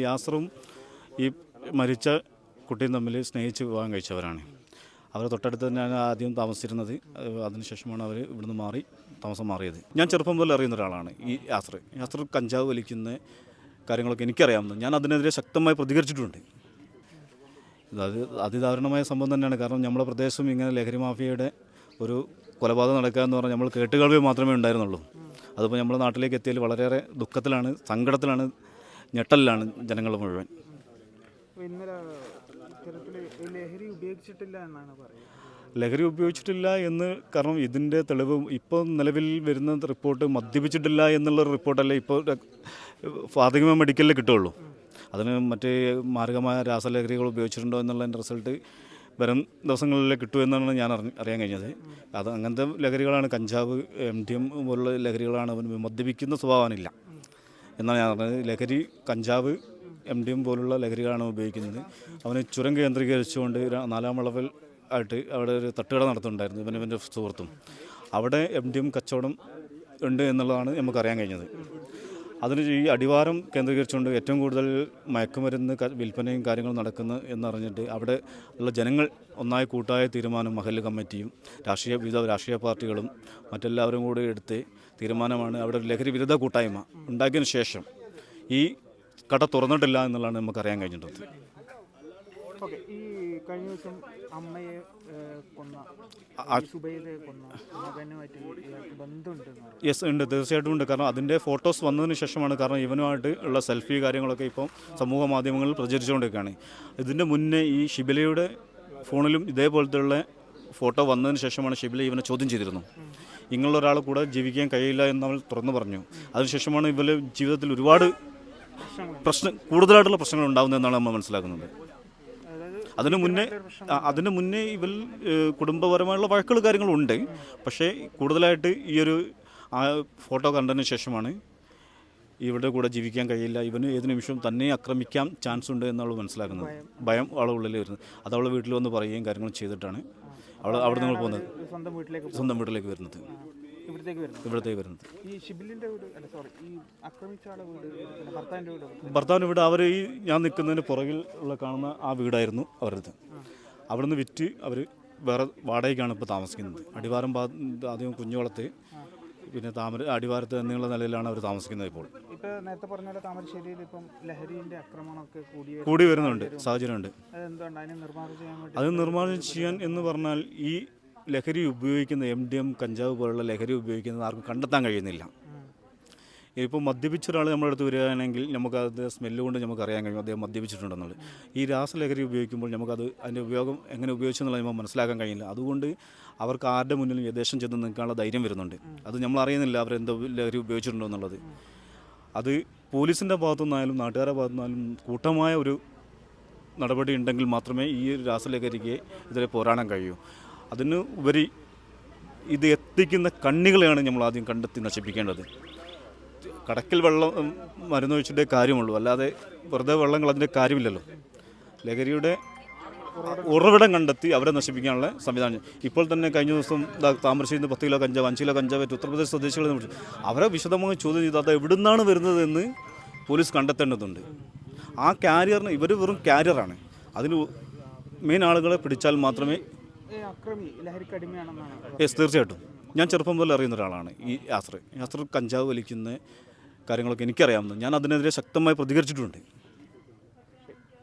യാസറും ഈ മരിച്ച കുട്ടിയും തമ്മിൽ സ്നേഹിച്ച് വിവാഹം കഴിച്ചവരാണ്. അവർ തൊട്ടടുത്ത് തന്നെയാണ് ആദ്യം താമസിച്ചിരുന്നത്. അത് അതിനുശേഷമാണ് അവർ ഇവിടുന്ന് മാറി താമസം മാറിയത്. ഞാൻ ചെറുപ്പം മുതൽ അറിയുന്ന ഒരാളാണ് ഈ യാസർ യാസർ കഞ്ചാവ് വലിക്കുന്ന കാര്യങ്ങളൊക്കെ എനിക്കറിയാവുന്നത് ഞാൻ അതിനെതിരെ ശക്തമായി പ്രതികരിച്ചിട്ടുണ്ട്. അത് അതിദാരുണമായ സംഭവം തന്നെയാണ്. കാരണം നമ്മുടെ പ്രദേശം ഇങ്ങനെ ലഹരി മാഫിയയുടെ ഒരു കൊലപാതകം നടക്കുക എന്ന് പറഞ്ഞാൽ നമ്മൾ കേട്ടുകേൾവി മാത്രമേ ഉണ്ടായിരുന്നുള്ളൂ. അതിപ്പോൾ നമ്മുടെ നാട്ടിലേക്ക് എത്തിയതിൽ വളരെയേറെ ദുഃഖത്തിലാണ് സങ്കടത്തിലാണ് ഞെട്ടലിലാണ് ജനങ്ങൾ മുഴുവൻ. അപ്പോൾ ഇന്നലെ ഇത്തരത്തിൽ ലഹരി ഉപയോഗിച്ചിട്ടില്ല എന്നാണ് പറയുന്നത്. ലഹരി ഉപയോഗിച്ചിട്ടില്ല എന്ന് കാരണം ഇതിന്റെ തെളിവ് ഇപ്പോൾ നിലവിൽ വരുന്ന റിപ്പോർട്ട് മദ്യപിച്ചിട്ടില്ല എന്നുള്ള റിപ്പോർട്ടല്ലേ ഇപ്പോൾ പ്രാഥമിക മെഡിക്കലിൽ കിട്ടുള്ളൂ അതിന് മറ്റ് മാരകമായ രാസലഹരികൾ ഉപയോഗിച്ചിട്ടുണ്ടോ എന്നുള്ളതിന്റെ റിസൾട്ട് വരും ദിവസങ്ങളിൽ കിട്ടുമെന്നാണ് ഞാൻ അറിഞ്ഞ അറിയാൻ കഴിഞ്ഞത്. അത് അങ്ങനത്തെ ലഹരികളാണ്. കഞ്ചാവ് എം ഡി എം പോലുള്ള ലഹരികളാണ് അവന് മദ്യപിക്കുന്ന സ്വഭാവമില്ല എന്നാണ് ഞാൻ പറഞ്ഞത്. ലഹരി കഞ്ചാവ് എം ഡി എം പോലുള്ള ലഹരികളാണ് ഉപയോഗിക്കുന്നത്. അവന് ചുരം കേന്ദ്രീകരിച്ചുകൊണ്ട് നാലാം വളവിൽ ആയിട്ട് അവിടെ ഒരു തട്ടുകട നടത്തുന്നുണ്ടായിരുന്നു ഇവൻ ഇവന്റെ സുഹൃത്തും. അവിടെ എം ഡി എം കച്ചവടം ഉണ്ട് എന്നുള്ളതാണ് നമുക്കറിയാൻ കഴിഞ്ഞത്. അതിന് ഈ അടിവാരം കേന്ദ്രീകരിച്ചുകൊണ്ട് ഏറ്റവും കൂടുതൽ മയക്കുമരുന്ന് വിൽപ്പനയും കാര്യങ്ങളും നടക്കുന്നു എന്നറിഞ്ഞിട്ട് അവിടെ ഉള്ള ജനങ്ങൾ ഒന്നായി കൂട്ടായ തീരുമാനം മഹല്ല് കമ്മിറ്റിയും രാഷ്ട്രീയ വിവിധ രാഷ്ട്രീയ പാർട്ടികളും മറ്റെല്ലാവരും കൂടി എടുത്ത് തീരുമാനമാണ് അവിടെ ഒരു ലഹരി വിരുദ്ധ കൂട്ടായ്മ ഉണ്ടാക്കിയതിന് ശേഷം ഈ കട തുറന്നിട്ടില്ല എന്നുള്ളതാണ് നമുക്കറിയാൻ കഴിഞ്ഞിട്ടുള്ളത്. ഓക്കെ ഈ കഴിഞ്ഞ ദിവസം അമ്മയെ കൊന്ന സുബൈദെ കൊന്ന മകനുമായിട്ട് ഇയാൾക്ക് ബന്ധമുണ്ട് യെസ് ഉണ്ട്. തീർച്ചയായിട്ടും ഉണ്ട്. കാരണം അതിന്റെ ഫോട്ടോസ് വന്നതിന് ശേഷമാണ് കാരണം ഇവനുമായിട്ട് ഉള്ള സെൽഫി കാര്യങ്ങളൊക്കെ ഇപ്പം സമൂഹ മാധ്യമങ്ങളിൽ പ്രചരിച്ചുകൊണ്ടിരിക്കുകയാണ്. ഇതിന്റെ മുന്നേ ഈ ഷിബിലയുടെ ഫോണിലും ഇതേപോലത്തെയുള്ള ഫോട്ടോ വന്നതിന് ശേഷമാണ് ഷിബില ഇവനെ ചോദ്യം ചെയ്തിരുന്നു ഇങ്ങനെയുള്ള ഒരാളെ കൂടെ ജീവിക്കാൻ കഴിയില്ല എന്ന് അവൾ തുറന്നു പറഞ്ഞു. അതിനുശേഷമാണ് ഇവർ ജീവിതത്തിൽ ഒരുപാട് പ്രശ്നം കൂടുതലായിട്ടുള്ള പ്രശ്നങ്ങൾ ഉണ്ടാകുന്നതെന്നാണ് നമ്മൾ മനസ്സിലാക്കുന്നത്. അതിന് മുന്നേ അതിനു മുന്നേ ഏഹ്, കുടുംബപരമായുള്ള വഴക്കുകൾ കാര്യങ്ങളുണ്ട്. പക്ഷേ കൂടുതലായിട്ട് ഈ ഒരു ആ ഫോട്ടോ കണ്ടതിന് ശേഷമാണ് ഇവരുടെ കൂടെ ജീവിക്കാൻ കഴിയില്ല. ഇവന് ഏത് നിമിഷവും തന്നെ ആക്രമിക്കാൻ ചാൻസ് ഉണ്ട് എന്നുള്ളത് മനസ്സിലാക്കുന്നത്. ഭയം അവളെ ഉള്ളിൽ വരുന്നത്. അത് അവളെ വീട്ടിൽ വന്ന് പറയുകയും കാര്യങ്ങളും ചെയ്തിട്ടാണ് അവൾ അവിടെ നിങ്ങൾ പോകുന്നത്. സ്വന്തം വീട്ടിലേക്ക് വരുന്നത് ഇവിടത്തേക്ക് വരുന്നത്? ഇവിടത്തേക്ക് വരുന്നത്. ഈ ഷിബിലിന്റെ വീട് അല്ല സോറി ഈ ആക്രമിച്ച ആളെ വീട് പിന്നെ ഭർത്താവിന്റെ വീട് ഭർത്താവിന് വീട് അവർ ഈ ഞാൻ നിൽക്കുന്നതിന് പുറകിൽ ഉള്ള കാണുന്ന ആ വീടായിരുന്നു അവരുടെ അവിടുന്ന് വിറ്റ് അവർ വേറെ വാടകയ്ക്കാണ് ഇപ്പോൾ താമസിക്കുന്നത്. അടിവാരം ഭാ ആദ്യം കുഞ്ഞുകുളത്ത് പിന്നെ താമര അടിവാരത്ത് എന്നുള്ള നിലയിലാണ് അവർ താമസിക്കുന്നത് ഇപ്പോൾ. ഇപ്പൊ നേരത്തെ പറഞ്ഞ പോലെ താമരശ്ശേരിയിൽ ഇപ്പം ലഹരിന്റെ ആക്രമണമൊക്കെ കൂടി കൂടി വരുന്നുണ്ട് സാഹചര്യമുണ്ട്. അതെന്തുകൊണ്ട്? അതിനെ നിർമ്മാർജനം ചെയ്യാൻ വേണ്ടി അത് നിർമ്മാർജനം ചെയ്യാൻ എന്ന് പറഞ്ഞാൽ ഈ ലഹരി ഉപയോഗിക്കുന്ന എം ഡി എം കഞ്ചാവ് പോലുള്ള ലഹരി ഉപയോഗിക്കുന്നത് ആർക്കും കണ്ടെത്താൻ കഴിയുന്നില്ല. ഇപ്പോൾ മദ്യപിച്ച ഒരാൾ നമ്മുടെ അടുത്ത് വരികയാണെങ്കിൽ നമുക്കത് സ്മെല്ല് കൊണ്ട് നമുക്ക് അറിയാൻ കഴിയും അദ്ദേഹം മദ്യപിച്ചിട്ടുണ്ടെന്നുള്ളത്. ഈ രാസലഹരി ഉപയോഗിക്കുമ്പോൾ നമുക്കത് അതിന്റെ ഉപയോഗം എങ്ങനെ ഉപയോഗിച്ചെന്നുള്ളത് നമുക്ക് മനസ്സിലാക്കാൻ കഴിയില്ല. അതുകൊണ്ട് അവർക്ക് ആരുടെ മുന്നിലും യഥേഷം ചെന്ന് നിൽക്കാനുള്ള ധൈര്യം വരുന്നുണ്ട്. അത് നമ്മൾ അറിയുന്നില്ല അവർ എന്തോ ലഹരി ഉപയോഗിച്ചിട്ടുണ്ടോ എന്നുള്ളത്. അത് പോലീസിന്റെ ഭാഗത്തുനിന്നായാലും നാട്ടുകാരുടെ ഭാഗത്തുനിന്നായാലും കൂട്ടമായ ഒരു നടപടി ഉണ്ടെങ്കിൽ മാത്രമേ ഈ രാസലഹരിക്ക് ഇതിലെ പോരാടാൻ കഴിയൂ. അതിന് ഉപരി ഇത് എത്തിക്കുന്ന കണ്ണികളെയാണ് നമ്മൾ ആദ്യം കണ്ടെത്തി നശിപ്പിക്കേണ്ടത്. കടക്കിൽ വെള്ളം മരുന്ന് മരുന്നൊഴിച്ചിട്ടേ കാര്യമുള്ളൂ. അല്ലാതെ വെറുതെ വെള്ളങ്ങൾ അതിന്റെ കാര്യമില്ലല്ലോ. ലഹരിയുടെ ഉറവിടം കണ്ടെത്തി അവരെ നശിപ്പിക്കാനുള്ള സംവിധാനം. ഇപ്പോൾ തന്നെ കഴിഞ്ഞ ദിവസം താമരശ്ശേരി നിന്ന് പത്ത് കിലോ കഞ്ചാവ് അഞ്ച് കിലോ കഞ്ചാവ് ഉത്തർപ്രദേശ് സ്വദേശികളെ നിന്ന് അവരെ വിശദമായി ചോദ്യം ചെയ്ത് അത് എവിടുന്നാണ് വരുന്നതെന്ന് പോലീസ് കണ്ടെത്തേണ്ടതുണ്ട്. ആ കാരിയറിന് ഇവർ വെറും കാരിയറാണ് അതിന് മെയിൻ ആളുകളെ പിടിച്ചാൽ മാത്രമേ അക്രമി യെസ് തീർച്ചയായിട്ടും. ഞാൻ ചെറുപ്പം മുതൽ അറിയുന്ന ഒരാളാണ് ഈ യാത്ര യാത്ര കഞ്ചാവ് വലിക്കുന്ന കാര്യങ്ങളൊക്കെ എനിക്കറിയാവുന്നത് ഞാൻ അതിനെതിരെ ശക്തമായി പ്രതികരിച്ചിട്ടുണ്ട്.